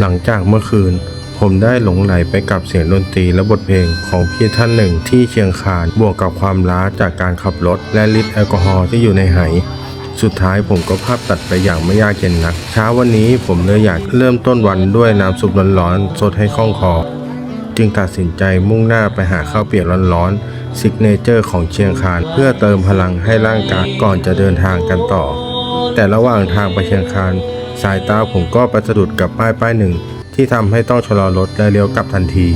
หลังจากเมื่อคืน ผมได้หลงไหลไปกับเสียงดนตรีและบทเพลงของพี่ท่านหนึ่งที่เชียงคานบวกกับความล้าจากการขับรถ และฤทธิ์แอลกอฮอล์ที่อยู่ในไหสุดท้ายผมก็ภาพตัดไปอย่างไม่ยากเย็นนัก เช้าวันนี้ผมเลยอยากเริ่มต้นวันด้วยน้ำซุปร้อนๆสดให้คล่องคอ จึงตัดสินใจมุ่งหน้าไปหาข้าวเปียกร้อนๆซิกเนเจอร์ของเชียงคาน เพื่อเติมพลังให้ร่างกายก่อนจะเดินทางกันต่อ แต่ระหว่างทางไปเชียงคาน สายตาผมก็ไปสะดุดกับป้ายป้ายหนึ่ง ที่ทำให้ต้องชะลอรถและเลี้ยวกลับทันที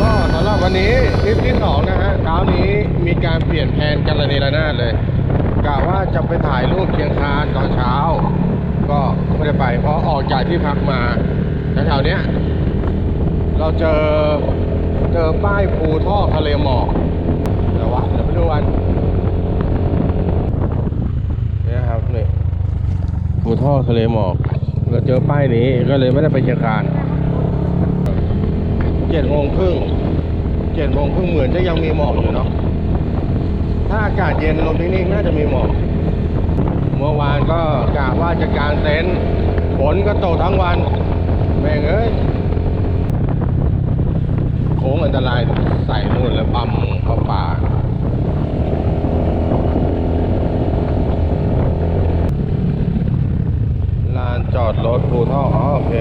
ก็สำหรับวันนี้ทริปที่สองนะฮะเช้านี้มีการเปลี่ยนแผนกันระเนระนาดเลยกะว่าจะไปถ่ายรูปเชียงคานตอนเช้า ก็ไม่ได้ไป เพราะออกจากที่พักมาแถวๆเนี้ยเราเจอเจอป้ายภูท่อทะเลหมอกเดี๋ยววะเดี๋ยวไปดูกันเนี่ยครับนี่ ภูท่อทะเลหมอกเราเจอป้ายนี้ก็เลยไม่ได้ไปเชียงคานเจ็ดโมงครึ่งเจ็ดโมงครึ่งเหมือนจะยังมีหมอกอยู่เนาะถ้าอากาศเย็นลมนิ่งๆน่าจะมีหมอกเมื่อวานก็กะว่าจะกางเต็นท์ฝนก็ตกทั้งวัน แม่งเอ้ยโค้งอันตรายใส่นู่นแล้วปั๊มเข้าป่า ลานจอดรถภูท่ออ๋อโอเค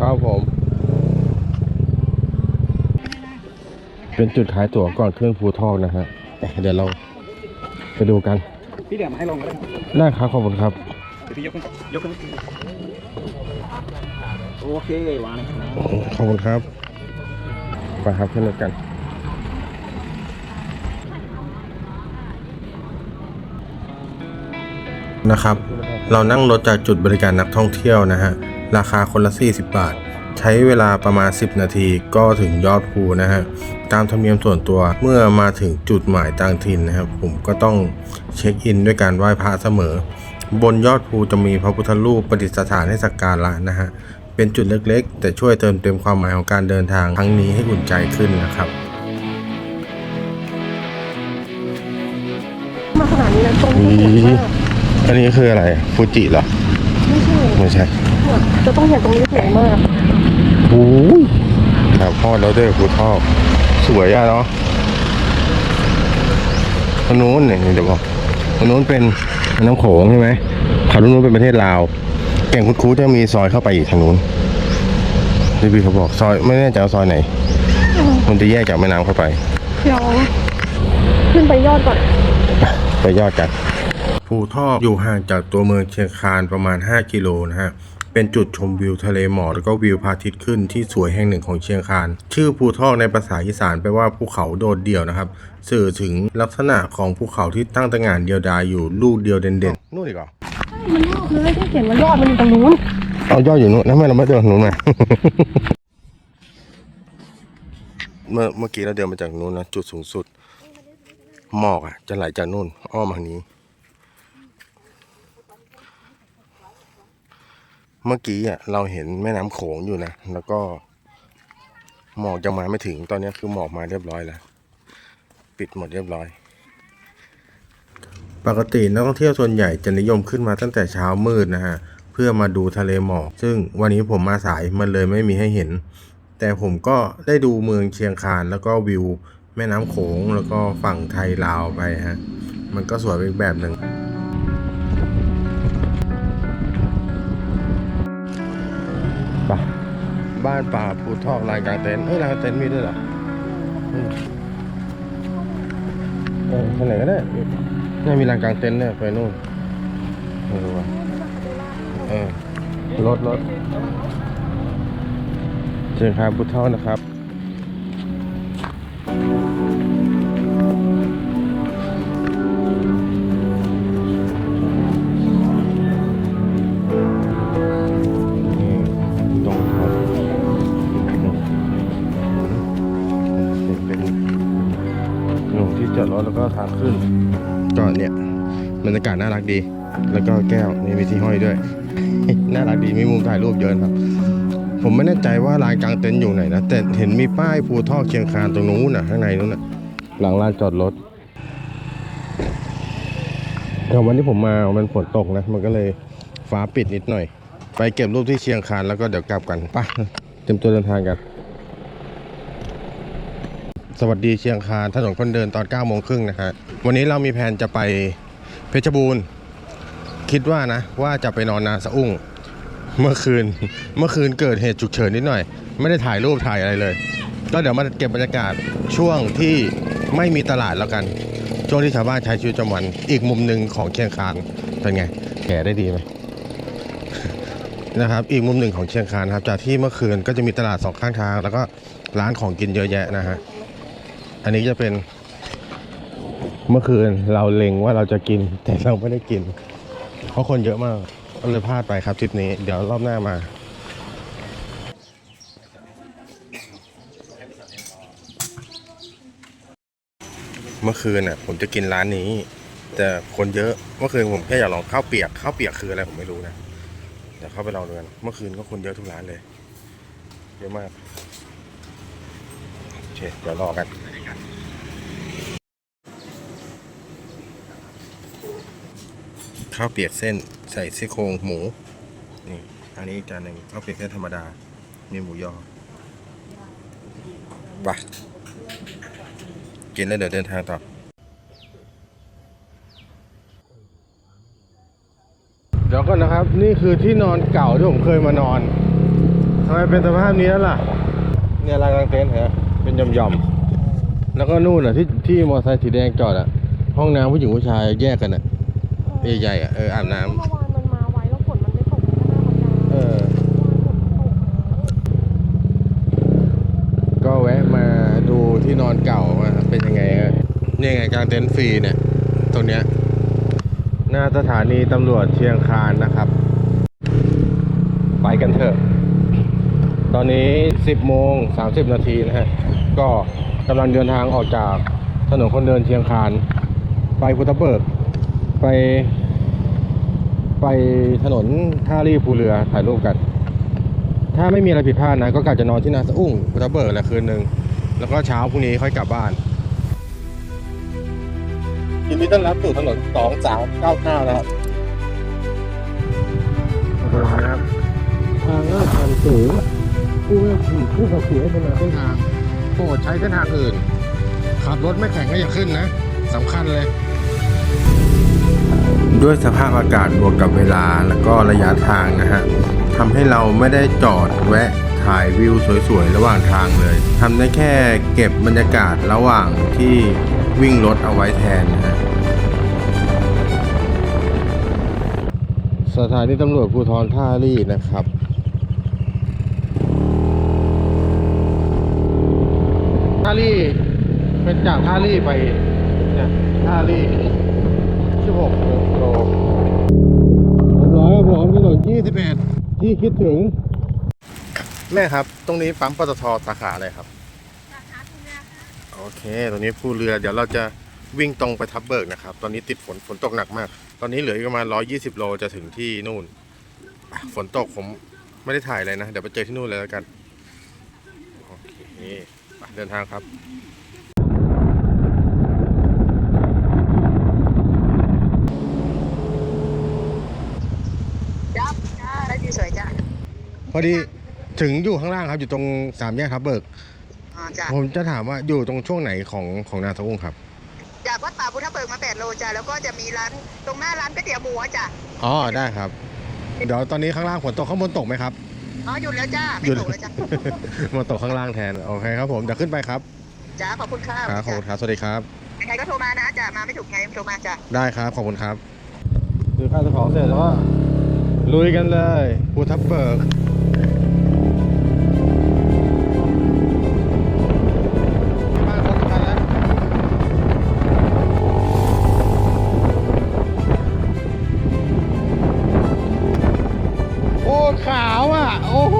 ครับผม เป็นจุดขายตั๋วก่อนขึ้นภูทอกนะฮะไปเดี๋ยวเราไปดูกัน พี่เดี๋ยวมาให้ลงก็ได้ครับได้ครับขอบคุณครับ เดี๋ยวพี่ยกขึ้นก่อนยกขึ้นโอเควางเลยครับขอบคุณครับ ไปครับขึ้นรถกัน นะครับ เรานั่งรถจากจุดบริการนักท่องเที่ยวนะฮะ ราคาคนละ 40 บาท ใช้เวลาประมาณ 10 นาทีก็ถึงยอดภูนะฮะ ตามธรรมเนียมส่วนตัวเมื่อมาถึงจุดหมายต่างถิ่นนะครับ ผมก็ต้องเช็คอินด้วยการไหว้พระเสมอ บนยอดภูจะมีพระพุทธรูปประดิษฐานให้สักการะนะฮะ เป็นจุดเล็กๆ แต่ช่วยเติมเต็มความหมายของการเดินทางครั้งนี้ให้อุ่นใจขึ้นนะครับมาขนาดนี้แล้วตรงนี้สวยมาก อันนี้คืออะไรฟูจิเหรอ ไม่ใช่ไม่ใช่จะต้องเห็นตรงนี้สวยมากโอ้ยครับพ่อแล้วด้วยครูทอบสวยอะเนาะทางนู้นเนี่ยเดี๋ยวบอกทางนู้นเป็นแม่น้ำโขงใช่ไหมเขาทางนู้นเป็นประเทศลาวแก่งคุดคูจะมีซอยเข้าไปอีกทางนู้นที่พี่เขาบอกซอยไม่แน่ใจว่าซอยไหน มันจะแยกจากแม่น้ำเข้าไปเดี๋ยวขึ้นไปยอดก่อน ไปยอดกัน ภูทอกอยู่ห่างจากตัวเมืองเชียงคานประมาณ 5 กิโลนะฮะเป็นจุดชมวิวทะเลหมอกแล้วก็วิวพระอาทิตย์ขึ้นที่สวยแห่งหนึ่งของเชียงคาน ชื่อภูทอกในภาษาอีสานแปลว่าภูเขาโดดเดี่ยวนะครับ สื่อถึงลักษณะของภูเขาที่ตั้งตระหง่านเดียวดายอยู่ลูกเดียวเด่นๆนู่นอีกเหรอมันยอดเลยที่เขียนว่ายอดมันอยู่ตรงนู้นเอายอดอยู่นู้นแล้วทำไมเราไม่เดินทางนู้นมาเมื่อเมื่อกี้เราเดินมาจากนู้นนะจุดสูงสุดหมอกอะจะไหลจากนู่นอ้อมมาทางนี้ เมื่อกี้อะเราเห็นแม่น้ำโขงอยู่นะ แล้วก็หมอกยังมาไม่ถึงตอนนี้คือหมอกมาเรียบร้อยแล้ว ปิดหมดเรียบร้อย ปกตินักท่องเที่ยวส่วนใหญ่จะนิยมขึ้นมาตั้งแต่เช้ามืดนะฮะเพื่อมาดูทะเลหมอก ซึ่งวันนี้ผมมาสายมันเลยไม่มีให้เห็น แต่ผมก็ได้ดูเมืองเชียงคานแล้วก็วิว แม่น้ำโขงแล้วก็ฝั่งไทยลาวไปฮะมันก็สวยอีกแบบหนึ่ง บ้านป่าภูทอกลานกลางเต็นท์เอ้ยลานกลางเต็นท์มีด้วยเหรอเออทางไหนก็ได้นี่มีลานกลางเต็นท์เนี่ยไปนู่นไม่รู้ว่าเออรถรถเชิญครับพุทอกนะครับ รยากาศน่ารักดี แล้วก็แก้วนี่มีที่ห้อยด้วย น่ารักดีมีมุมถ่ายรูปเยอะครับ ผมไม่แน่ใจว่าลานกลางเต็นท์อยู่ไหนนะแต่เห็นมีป้ายภูท่อเชียงคานตรงนู้นน่ะข้างในนู้นน่ะหลังลานจอดรถแต่วันที่ผมมา มันฝนตกนะ มันก็เลยฟ้าปิดนิดหน่อย ไปเก็บรูปที่เชียงคานแล้วก็เดี๋ยวกลับกันไปเตรียมตัวเดินทางกัน สวัสดีเชียงคานถนนคนเดินตอน9โมงครึ่งนะฮะ วันนี้เรามีแผนจะไป เพชรบูรณ์คิดว่านะ ว่าจะไปนอนนาสะอุ้ง เมื่อคืนเมื่อคืนเกิดเหตุฉุกเฉินนิดหน่อย ไม่ได้ถ่ายรูปถ่ายอะไรเลย ก็เดี๋ยวมาเก็บบรรยากาศช่วงที่ไม่มีตลาดแล้วกัน ช่วงที่ชาวบ้านใช้ชีวิตประจำวัน อีกมุมหนึ่งของเชียงคานเป็นไงแผลได้ดีไหมนะครับอีกมุมหนึ่งของเชียงคานครับจากที่เมื่อคืนก็จะมีตลาดสองข้างทาง แล้วก็ร้านของกินเยอะแยะนะฮะอันนี้จะเป็น เมื่อคืนเราเล็งว่าเราจะกิน แต่เราไม่ได้กิน เพราะคนเยอะมากก็เลยพลาดไปครับทริปนี้เดี๋ยวรอบหน้ามาเมื่อคืนน่ะ ผมจะกินร้านนี้ แต่คนเยอะเมื่อคืนผมแค่อยากลองข้าวเปียกข้าวเปียกคืออะไรผมไม่รู้นะเดี๋ยวเข้าไปลองดูกันเมื่อคืนก็คนเยอะทุกร้านเลย เยอะมากโอเคเดี๋ยวรอกัน ข้าวเปียกเส้นใส่ซี่โครงหมู นี่ อันนี้จานหนึ่งข้าวเปียกเส้นธรรมดา มีหมูยอไปกินแล้วเดี๋ยวเดินทางต่อ เดี๋ยวก่อนนะครับ นี่คือที่นอนเก่าที่ผมเคยมานอนทำไมเป็นสภาพนี้แล้วล่ะ เนี่ยลานกลางเต็นท์เหรอเป็นหย่อมๆแล้วก็นู่นอะที่ที่มอเตอร์ไซค์สีแดงจอดอะ ห้องน้ำผู้หญิงผู้ชายแยกกันอะ ใหญ่ๆอะเอออาบน้ำเมื่อวานมันมาไวแล้วฝนมันไม่ตกมันก็น่าทำงานเออ ก็แวะมาดูที่นอนเก่าว่าเป็นยังไงฮะนี่ไงกลางเต็นท์ฟรีเนี่ยตรงเนี้ยหน้าสถานีตำรวจเชียงคานนะครับ ไปกันเถอะ ตอนนี้ 10โมง30 นาทีนะฮะ ก็กำลังเดินทางออกจากถนนคนเดินเชียงคาน ไปพุทธเบิก ไป ไปถนนท่ารีภูเรือถ่ายรูปกัน ถ้าไม่มีอะไรผิดพลาดนะก็กะจะนอนที่นาสะอุ้งพุทธเบิกแหละคืนหนึ่งแล้วก็เช้าพรุ่งนี้ค่อยกลับบ้านยินดีต้อนรับสู่ถนนสองสามเก้าเก้านะครับครับทางลาดชันสูงผู้ขี่ผู้ขับขี่ให้เป็นเส้นทางโปรดใช้เส้นทางอื่น ขับรถไม่แข็งก็อย่าขึ้นนะสำคัญเลย ด้วยสภาพอากาศบวกกับเวลาแล้วก็ระยะทางนะฮะทำให้เราไม่ได้จอดแวะถ่ายวิวสวยๆ ระหว่างทางเลยทำได้แค่เก็บบรรยากาศระหว่างที่วิ่งรถเอาไว้แทนนะฮะสถานีตำรวจภูธรท่าลี่นะครับท่าลี่เป็นจากท่าลี่ไปเนี่ยท่าลี่ 16โลเรียบร้อยครับผมถนน21 ที่คิดถึง แม่ครับ ตรงนี้ปั๊มปตทสาขาอะไรครับโอเค ตรงนี้ผู้เรือ เดี๋ยวเราจะวิ่งตรงไปทับเบิกนะครับ ตอนนี้ติดฝน ฝนตกหนักมาก ตอนนี้เหลืออีกประมาณ 120 โลจะถึงที่นู่นอะฝนตกผมไม่ได้ถ่ายเลยนะ เดี๋ยวไปเจอที่นู่นเลยแล้วกัน โอเคไปเดินทางครับ จ้าจ้าได้ดีสวยจ้า พอดีถึงอยู่ข้างล่างครับ อยู่ตรงสามแยกทับเบิก อ๋อจ้าผมจะถามว่าอยู่ตรงช่วงไหนของของนาทอุ้งครับจากวัดป่าพุทธเบิกมา8โลจ้าแล้วก็จะมีร้านตรงหน้าร้านก๋วยเตี๋ยวหมูอะจ้าอ๋อได้ครับ เดี๋ยวตอนนี้ข้างล่างฝนตกข้างบนตกไหมครับ อ๋อหยุดแล้วจ้าหไม่ยุดตกแล้วจ้ามาตกข้างล่างแทนโอเคครับผมเดี๋ยวขึ้นไปครับจ้าขอบคุณค่ะครับขอบคุณครับสวัสดีครับ ยังไงก็โทรมานะจ้ามาไม่ถูกไงโทรมาจ้าได้ครับขอบคุณครับซื้อข้าวซื้อของเสร็จแล้วก็ลุยกันเลยภูทับเบิก ขาวอะ โอ้โห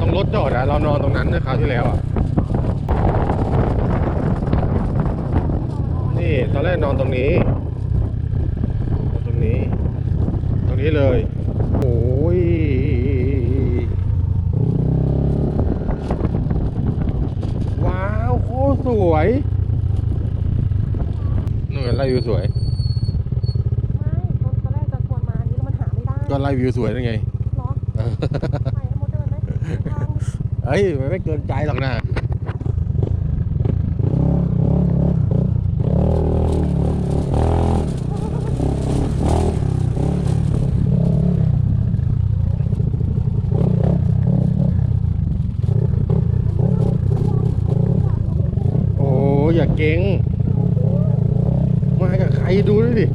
ตรงรถจอดอะเรานอนตรงนั้นนะคราวที่แล้วอะนี่ตอนแรกนอนตรงนี้นอนตรงนี้ ตรงนี้เลยโอ้ยว้าวโคตรสวยนู่นไล่วิวสวยไม่ตอนตอนแรกจะชวนมาอันนี้แล้วมันหาไม่ได้ก็ไล่วิวสวยนั่นไง เหรอ เฮ้ยมันไม่เกินใจหรอกนะ โอ้อย่าเก่ง มากับใครดูด้วยดิ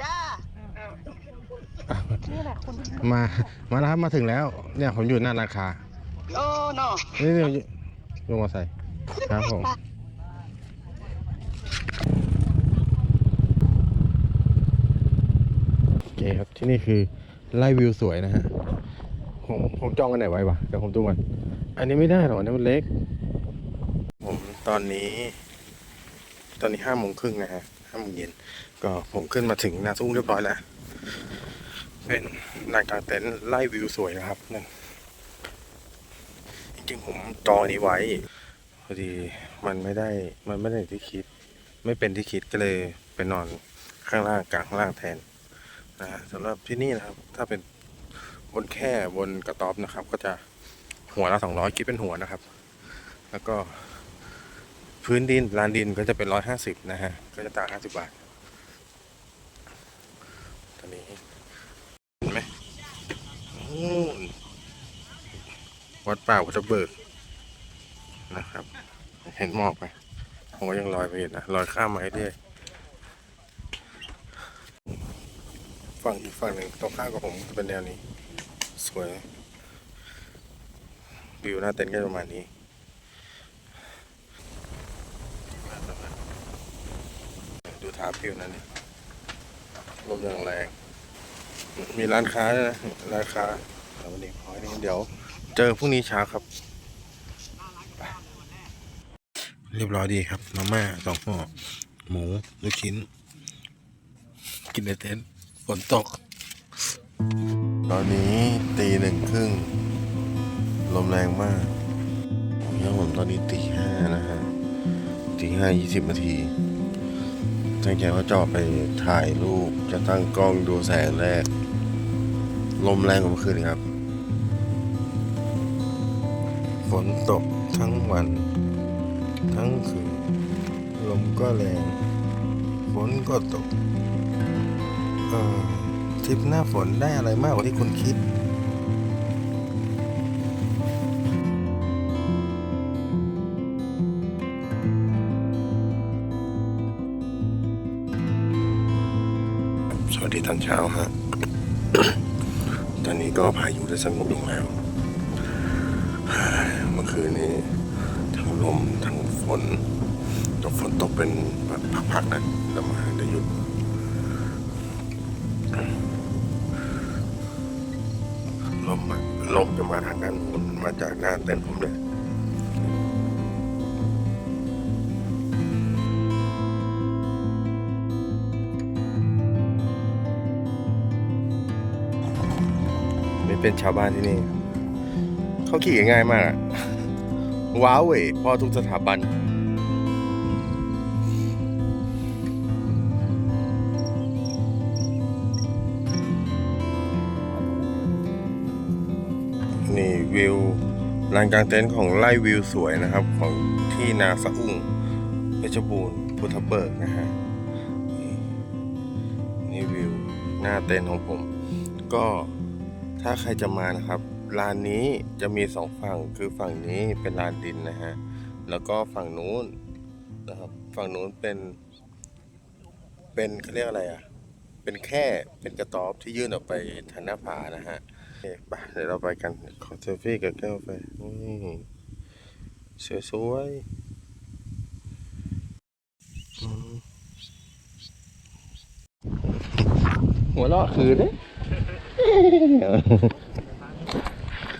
จ้า นี่แหละคนที่ มา มาแล้วครับมาถึงแล้ว เนี่ยผมอยู่หน้าราคาโอ้เนาะนี่นี่ลงมาใส่ครับผมโอเคครับที่นี่คือไล่วิวสวยนะฮะผมผมจองกันไหนไว้วะเดี๋ยวผมดูกันอันนี้ไม่ได้หรอกอันนี้มันเล็ก ผมตอนนี้ ตอนนี้ห้าโมงครึ่งนะฮะห้าโมงเย็นก็ผมขึ้นมาถึงนาทุ่งเรียบร้อยแล้ว เป็นลานกลางเต็นท์ไล่วิวสวยนะครับนั่นจริงๆผมจองนี้ไว้พอดีมันไม่ได้มันไม่ได้ที่คิด ไม่เป็นที่คิดก็เลยไปนอนข้างล่างกลางข้างล่างแทนนะฮะสำหรับที่นี่นะครับ ถ้าเป็นบนแค่บนกระต๊อบนะครับ ก็จะหัวละสองร้อยคิดเป็นหัวนะครับ แล้วก็พื้นดินลานดินก็จะเป็นร้อยห้าสิบนะฮะก็จะต่างห้าสิบบาท ตอนนี้เห็นไหม นู่นวัดป่าวัดเบิกนะครับ เห็นหมอกไหมผมก็ยังลอยไปอยู่นะลอยข้ามมาเรื่อยฝั่งอีกฝั่งหนึ่งตรงข้ามกับผมจะเป็นแนวนี้ สวยวิวหน้าเต็นท์ก็ประมาณนี้ดูทาพิวนั่นนี่ลมอย่างแรง มีร้านค้าด้วยนะร้านค้าแต่วันนี้ขอให้เดี๋ยว เจอพรุ่งนี้เช้าครับ เรียบร้อยดีครับ มาม่าสองห่อหมูลูกชิ้น กินในเต็นท์ฝนตก ตอนนี้ตีหนึ่งครึ่งลมแรงมากผมยังผมตอนนี้ตีห้านะฮะตีห้ายี่สิบนาทีตั้งใจว่าจะอไปถ่ายรูปจะตั้งกล้องดูแสงแรก ลมแรงกว่าเมื่อคืนครับ ฝนตกทั้งวัน ทั้งคืน ลมก็แรง ฝนก็ตก เออทริปหน้าฝนได้อะไรมากกว่าที่คุณคิดสวัสดีตอนเช้าฮะ ตอนนี้ก็พายุได้สงบลงแล้ว เมื่อคืนนี้ทั้งลมทั้งฝนตกฝนตกเป็นแบบพักๆนะแล้วมาได้หยุดลมลมจะมาทางด้านบนมาจากหน้าเต็นท์ผมเลย เป็นชาวบ้านที่นี่ เขาขี่ง่ายมากอะว้าวเว่ยพ่อทุกสถาบัน นี่วิวลานกลางเต็นท์ของไร่วิวสวยนะครับ ของที่นาสะอุ่งเพชรบูรณ์พุทธเบิกนะฮะนี่วิวหน้าเต็นท์ของผม ก็ ถ้าใครจะมานะครับลานนี้จะมีสองฝั่งคือฝั่งนี้เป็นลานดินนะฮะแล้วก็ฝั่งนู้นนะครับฝั่งนู้นเป็น เป็นเขาเรียกอะไรอะ เป็นแค่เป็นกระต๊อบที่ยื่นออกไปทางหน้าผานะฮะไปเดี๋ยวเราไปกันขอเซลฟี่กับแก้วกาแฟนี่สวยหัวเราะคือเด้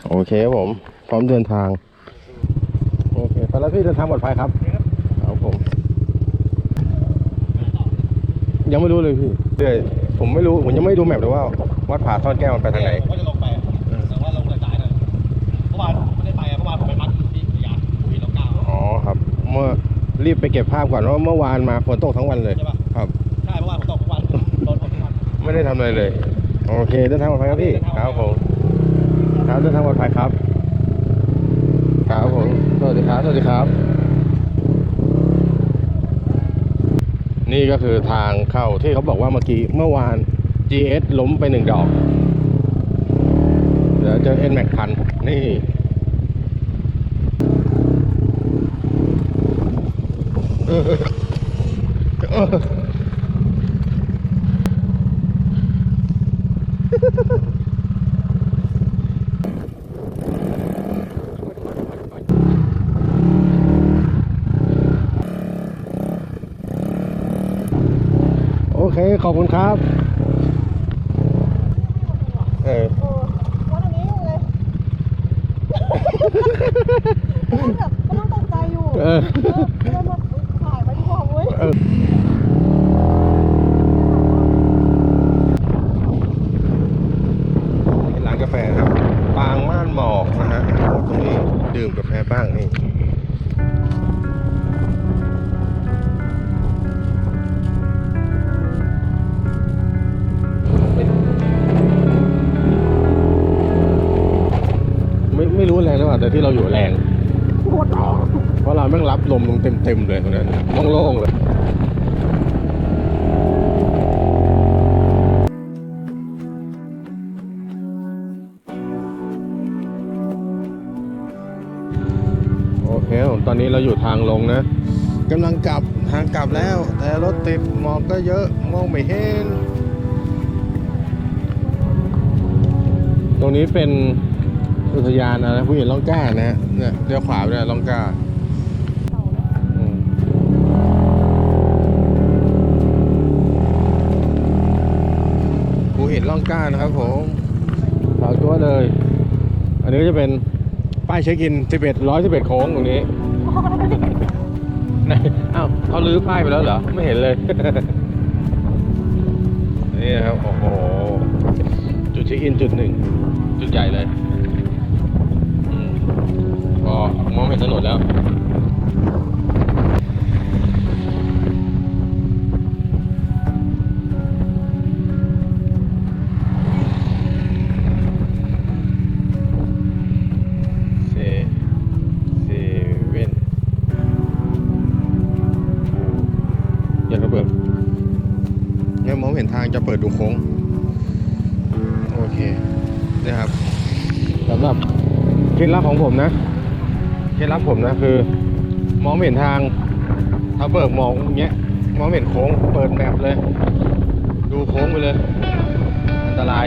โอเคครับผม พร้อมเดินทาง โอเคไปแล้วพี่เดินทางปลอดภัยครับครับผม ยังไม่รู้เลยพี่เดี๋ยวผมไม่รู้ ผมยังไม่ดูแมพเลยว่า วัดผาซ่อนแก้วมันไปทางไหน ก็จะลงไปแต่ว่าลงสายๆหน่อยเมื่อวานผมไม่ได้ไปอะเมื่อวานผมไปมัดที่อุทยานภูหินร่องกล้าอ๋อครับ เมื่อรีบไปเก็บภาพก่อนว่าเมื่อวานมาฝนตกทั้งวันเลย ใช่ปะครับ ใช่เมื่อวานผมตกทุกวันโดนฝนทุกวัน ไม่ได้ทำอะไรเลย โอเคเดินทางปลอดภัยครับพี่ครับผมครับเดินทางปลอดภัยครับครับผมสวัสดีครับสวัสดีครับ นี่ก็คือทางเข้าที่เขาบอกว่าเมื่อกี้เมื่อวาน GS ล้มไปหนึ่งดอกเดี๋ยวเจอ NMAX พันนี่เออเออ โอเค ขอบคุณครับ เออเออวันอันนี้อยู่เลยกำลังแบบกำลังตกใจอยู่เออเออแบบถ่ายไว้ดีกว่าเว้ย เออ เต็มๆเลยตรงนั้นโล่งๆเลยโอเคผมตอนนี้เราอยู่ทางลงนะกำลังกลับทางกลับแล้ว แต่รถติดหมอกก็เยอะมองไม่เห็น ตรงนี้เป็นอุทยานอะไรผู้หญิงล่องกล้านะฮะเนี่ยเลี้ยวขวาไปเนี่ยล่องกล้า เห็นล่องกล้านะครับผมฝากตัวเลย อันนี้ก็จะเป็นป้ายเช็คอิน 11 111โค้งตรงนี้ไหนอ้าวเขาลื้อป้ายไปแล้วเหรอ ไม่เห็นเลย นี่ครับ โอ้โห จุดเช็คอินจุดหนึ่ง จุดใหญ่เลยอืมก็มองเห็นถนนแล้ว เนี่ยมองเห็นทางจะเปิดดูโค้ง โอเคนะครับสำหรับเคล็ดลับของผมนะเคล็ดลับผมนะคือ มองเห็นทางถ้าเบิกมองอย่างเงี้ยมองเห็นโค้งเปิดแมปเลย ดูโค้งไปเลย อันตราย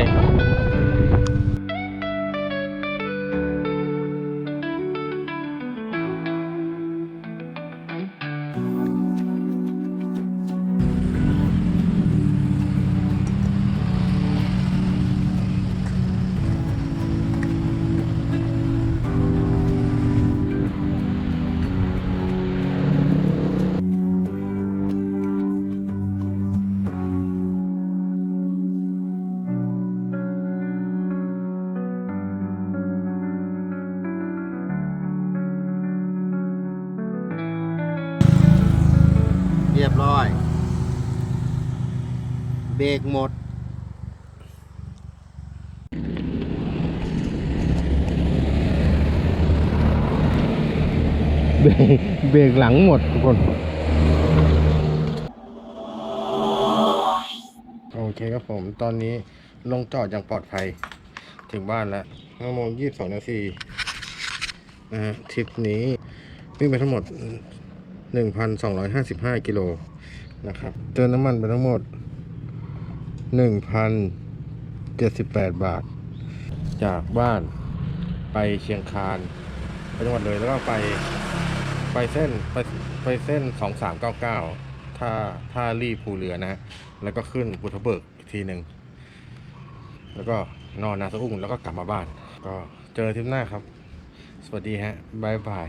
เบรกหมด เบรกเบรกหลังหมดทุกคน โอเคครับผม ตอนนี้ลงจอดอย่างปลอดภัย ถึงบ้านแล้วห้าโมงยี่สิบสองนาทีนะฮะทริปนี้วิ่งไปทั้งหมด 1,255 กิโลนะครับ เติมน้ำมันไปทั้งหมด 1,078 บาท จากบ้านไปเชียงคานไปจังหวัดเลยแล้วก็ไปไปเส้นไปไปเส้นสองสามเก้าเก้าถ้าถ้ารีภูเรือนะ แล้วก็ขึ้นบุทเบิกอีกทีหนึ่ง แล้วก็นอนนาสะอุ้งแล้วก็กลับมาบ้าน ก็เจอทิปหน้าครับ สวัสดีฮะบายบาย